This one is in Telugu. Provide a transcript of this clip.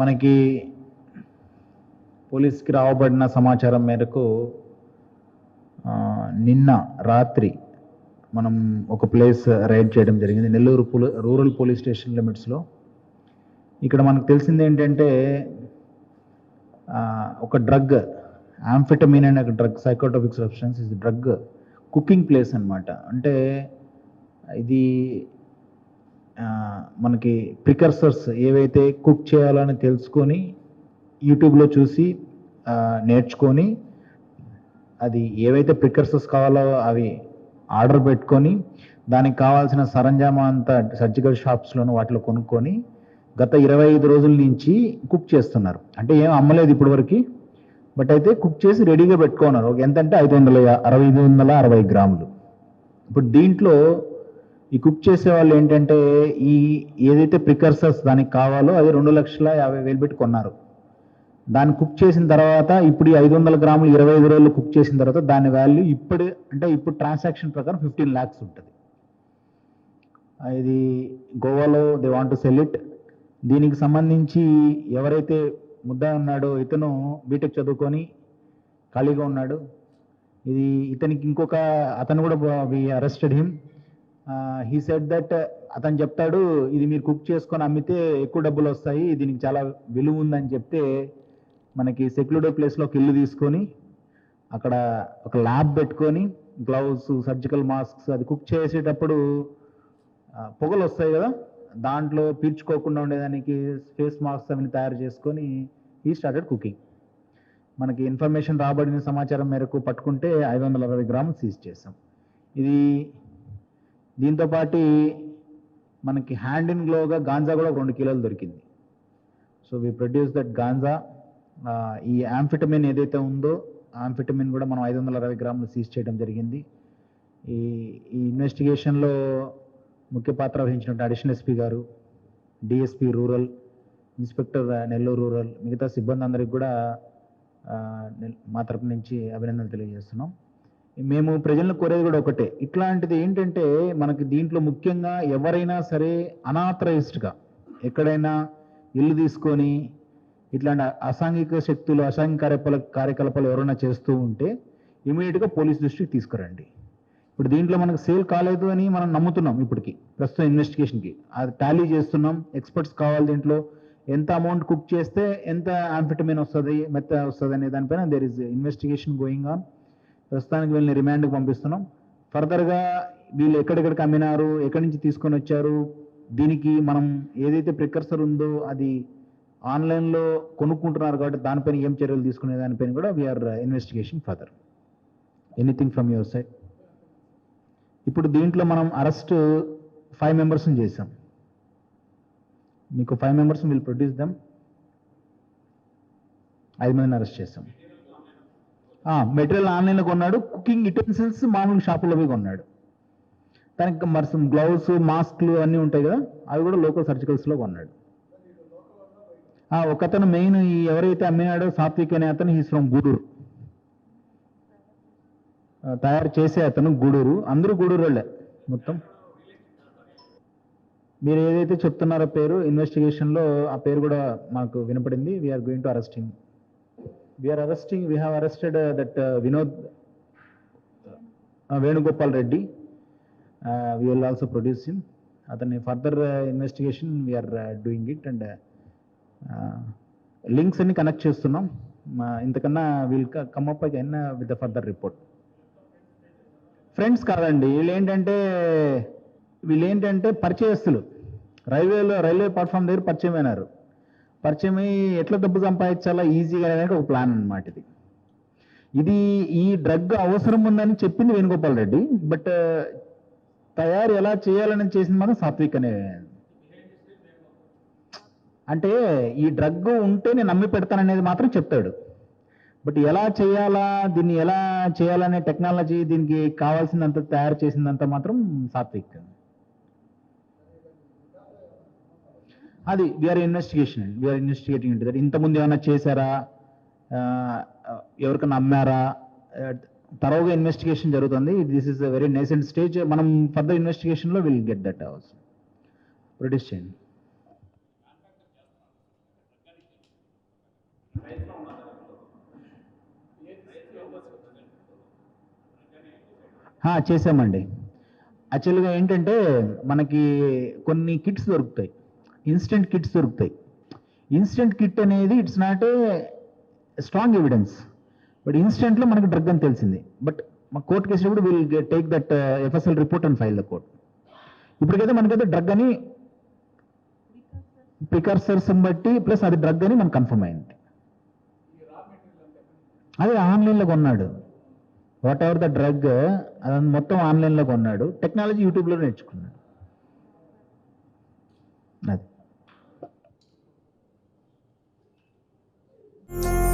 మనకి పోలీస్కి రావబడిన సమాచారం మేరకు నిన్న రాత్రి మనం ఒక ప్లేస్ రైడ్ చేయడం జరిగింది. నెల్లూరు పోలీ రూరల్ పోలీస్ స్టేషన్ లిమిట్స్లో. ఇక్కడ మనకు తెలిసింది ఏంటంటే ఒక డ్రగ్ ఆంఫిటమిన్ అనే ఒక డ్రగ్ సైకోటోపిక్ సబ్స్టెన్స్ ఇది డ్రగ్ కుకింగ్ ప్లేస్ అనమాట అంటే ఇది మనకి ప్రికర్సర్స్ ఏవైతే కుక్ చేయాలని తెలుసుకొని యూట్యూబ్లో చూసి నేర్చుకొని అది ఏవైతే ప్రికర్సర్స్ కావాలో అవి ఆర్డర్ పెట్టుకొని దానికి కావాల్సిన సరంజామా అంతా సర్జికల్ షాప్స్లోను వాటిలో కొనుక్కొని గత ఇరవై ఐదు రోజుల నుంచి కుక్ చేస్తున్నారు. అంటే ఏం అమ్మలేదు ఇప్పటివరకు బట్ అయితే కుక్ చేసి రెడీగా పెట్టుకున్నారు. ఎంత అంటే ఐదు వందల అరవై ఐదు వందల అరవై గ్రాములు. ఇప్పుడు దీంట్లో ఈ కుక్ చేసే వాళ్ళు ఏంటంటే ఈ ఏదైతే ప్రికర్సర్స్ దానికి కావాలో అది రెండు లక్షల యాభై వేలు పెట్టి కొన్నారు. దాన్ని కుక్ చేసిన తర్వాత ఇప్పుడు ఈ ఐదు వందల గ్రాములు ఇరవై ఐదు రోజులు కుక్ చేసిన తర్వాత దాని వాల్యూ ఇప్పుడు అంటే ఇప్పుడు ట్రాన్సాక్షన్ ప్రకారం ఫిఫ్టీన్ ల్యాక్స్ ఉంటుంది. ఇది గోవాలో they want to sell it దీనికి సంబంధించి ఎవరైతే ముద్ద ఉన్నాడో ఇతను బీటెక్ చదువుకొని ఖాళీగా ఉన్నాడు. ఇది ఇతనికి ఇంకొక అతను కూడా we arrested him he said that అతను చెప్తాడు ఇది మీరు కుక్ చేసుకొని అమ్మితే ఎక్కువ డబ్బులు వస్తాయి దీనికి చాలా విలువ ఉందని చెప్తే మనకి సెక్యూరిటీ ప్లేస్లో ఒక ఇల్లు తీసుకొని అక్కడ ఒక ల్యాబ్ పెట్టుకొని గ్లౌస్ సర్జికల్ మాస్క్స్ అది కుక్ చేసేటప్పుడు పొగలు వస్తాయి కదా దాంట్లో పీల్చుకోకుండా ఉండేదానికి ఫేస్ మాస్క్స్ అవన్నీ తయారు చేసుకొని ఈ స్టార్టెడ్ కుకింగ్ మనకి ఇన్ఫర్మేషన్ రాబడిన సమాచారం మేరకు పట్టుకుంటే ఐదు వందల అరవై గ్రాములు సీజ్ చేసాం ఇది దీంతోపాటు మనకి హ్యాండ్ ఇన్ గ్లోగా గాంజా కూడా రెండు కిలోలు దొరికింది. So we produce that ganja. ఈ యాంఫిటమిన్ ఏదైతే ఉందో యాంఫిటమిన్ కూడా మనం ఐదు వందల అరవై గ్రాములు సీజ్ చేయడం జరిగింది. ఈ ఈ ఇన్వెస్టిగేషన్లో ముఖ్య పాత్ర వహించినట్టు అడిషనల్ ఎస్పీ గారు DSP rural inspector Nellore rural మిగతా సిబ్బంది అందరికి కూడా మా తరపు నుంచి అభినందనలు తెలియజేస్తున్నాం. మేము ప్రజలను కోరేది కూడా ఒకటే. ఇట్లాంటిది ఏంటంటే మనకి దీంట్లో ముఖ్యంగా ఎవరైనా సరే అనాథరైజ్డ్గా ఎక్కడైనా ఇల్లు తీసుకొని ఇట్లాంటి అసాంఘిక శక్తులు అసాంఘిక కార్యకలాపాలు కార్యకలాపాలు ఎవరైనా చేస్తూ ఉంటే ఇమీడియట్గా పోలీస్ దృష్టికి తీసుకురండి. ఇప్పుడు దీంట్లో మనకు సేల్ కాలేదు అని మనం నమ్ముతున్నాం ఇప్పటికి ప్రస్తుతం ఇన్వెస్టిగేషన్కి. అది టాలీ చేస్తున్నాం ఎక్స్పర్ట్స్ కావాలి దీంట్లో. ఎంత అమౌంట్ కుక్ చేస్తే ఎంత ఆంఫిటమిన్ వస్తుంది మెత్త వస్తుంది అనే దానిపైన there is investigation going on ప్రస్తుతానికి వీళ్ళని రిమాండ్కి పంపిస్తున్నాం. ఫర్దర్గా వీళ్ళు ఎక్కడెక్కడికి అమ్మినారు ఎక్కడి నుంచి తీసుకొని వచ్చారు దీనికి మనం ఏదైతే ప్రికర్సర్ ఉందో అది ఆన్లైన్లో కొనుక్కుంటున్నారు కాబట్టి దానిపైన ఏం చర్యలు తీసుకునే దానిపైన కూడా we're investigation further anything from your side ఇప్పుడు దీంట్లో మనం అరెస్ట్ ఫైవ్ మెంబర్స్ని చేసాం మీకు five members will produce them ఐదు మందిని అరెస్ట్ చేసాం మెటీరియల్ ఆన్లైన్లో కొన్నాడు కుకింగ్ యుటెన్సిల్స్ మామూలు షాపులో పోయి కొన్నాడు. దానికి మరి గ్లౌస్ మాస్క్లు అన్నీ ఉంటాయి కదా అవి కూడా లోకల్ సర్జికల్స్లో కొన్నాడు. ఒకతను మెయిన్ ఈ ఎవరైతే అమ్మినాడో సాత్విక్ అనే అతను హీస్ ఫ్రమ్ గూడూరు. తయారు చేసే అతను గూడూరు. అందరూ గూడూరు వాళ్ళే మొత్తం. మీరు ఏదైతే చెప్తున్నారో పేరు ఇన్వెస్టిగేషన్లో ఆ పేరు కూడా మాకు వినపడింది. We're going to arresting we're arresting we have arrested that Vinod Venugopal Reddy we will also produce him అతన్ని further investigation we're doing it and links అన్ని కనెక్ట్ చేస్తున్నాం. మా ఇంతకన్నా we'll come up with the further report friends కాదండి వీళ్ళు ఏంటంటే వీళ్ళు ఏంటంటే పరిచయస్తులు. రైల్వేలో రైల్వే ప్లాట్ఫామ్ దగ్గర పరిచయం అయినారు పరిచయం అయ్యి ఎట్లా డబ్బు సంపాదించాలా? ఈజీగా అనేది ఒక ప్లాన్ అనమాట ఇది. ఇది ఈ డ్రగ్ అవసరం ఉందని చెప్పింది వేణుగోపాల్ రెడ్డి. బట్ తయారు ఎలా చేయాలని చేసింది మాత్రం సాత్విక్ అనే అంటే ఈ డ్రగ్ ఉంటే నేను నమ్మి పెడతాననేది మాత్రం చెప్తాడు. బట్ ఎలా చేయాలా? దీన్ని ఎలా చేయాలనే టెక్నాలజీ దీనికి కావాల్సిందంత తయారు చేసిందంత మాత్రం సాత్విక్. అది వీఆర్ ఇన్వెస్టిగేషన్ అండి వీఆర్ ఇన్వెస్టిగేటింగ్ ఇంటి దట్ ఇంతకుముందు ఏమైనా చేశారా? ఎవరికైనా అమ్మారా తరవుగా ఇన్వెస్టిగేషన్ జరుగుతుంది. This is a very nascent stage మనం ఫర్దర్ ఇన్వెస్టిగేషన్లో will get that ours produce చేయండి చేసామండి యాక్చువల్గా ఏంటంటే మనకి కొన్ని కిట్స్ దొరుకుతాయి. ఇన్స్టెంట్ కిట్స్ దొరుకుతాయి. ఇన్స్టెంట్ కిట్ అనేది it's not a strong evidence but ఇన్స్టెంట్లో మనకి డ్రగ్ అని తెలిసింది. బట్ మా కోర్టుకి వేసినప్పుడు will take that FSL report and file the court ఇప్పటికైతే మనకైతే డ్రగ్ అని ప్రికర్సర్స్ బట్టి ప్లస్ అది డ్రగ్ అని మనకు కన్ఫర్మ్ అయింది. అదే ఆన్లైన్లో కొన్నాడు. వాట్ ఎవర్ ద డ్రగ్ అది మొత్తం ఆన్లైన్లో కొన్నాడు. టెక్నాలజీ యూట్యూబ్లో నేర్చుకున్నాడు. అది. you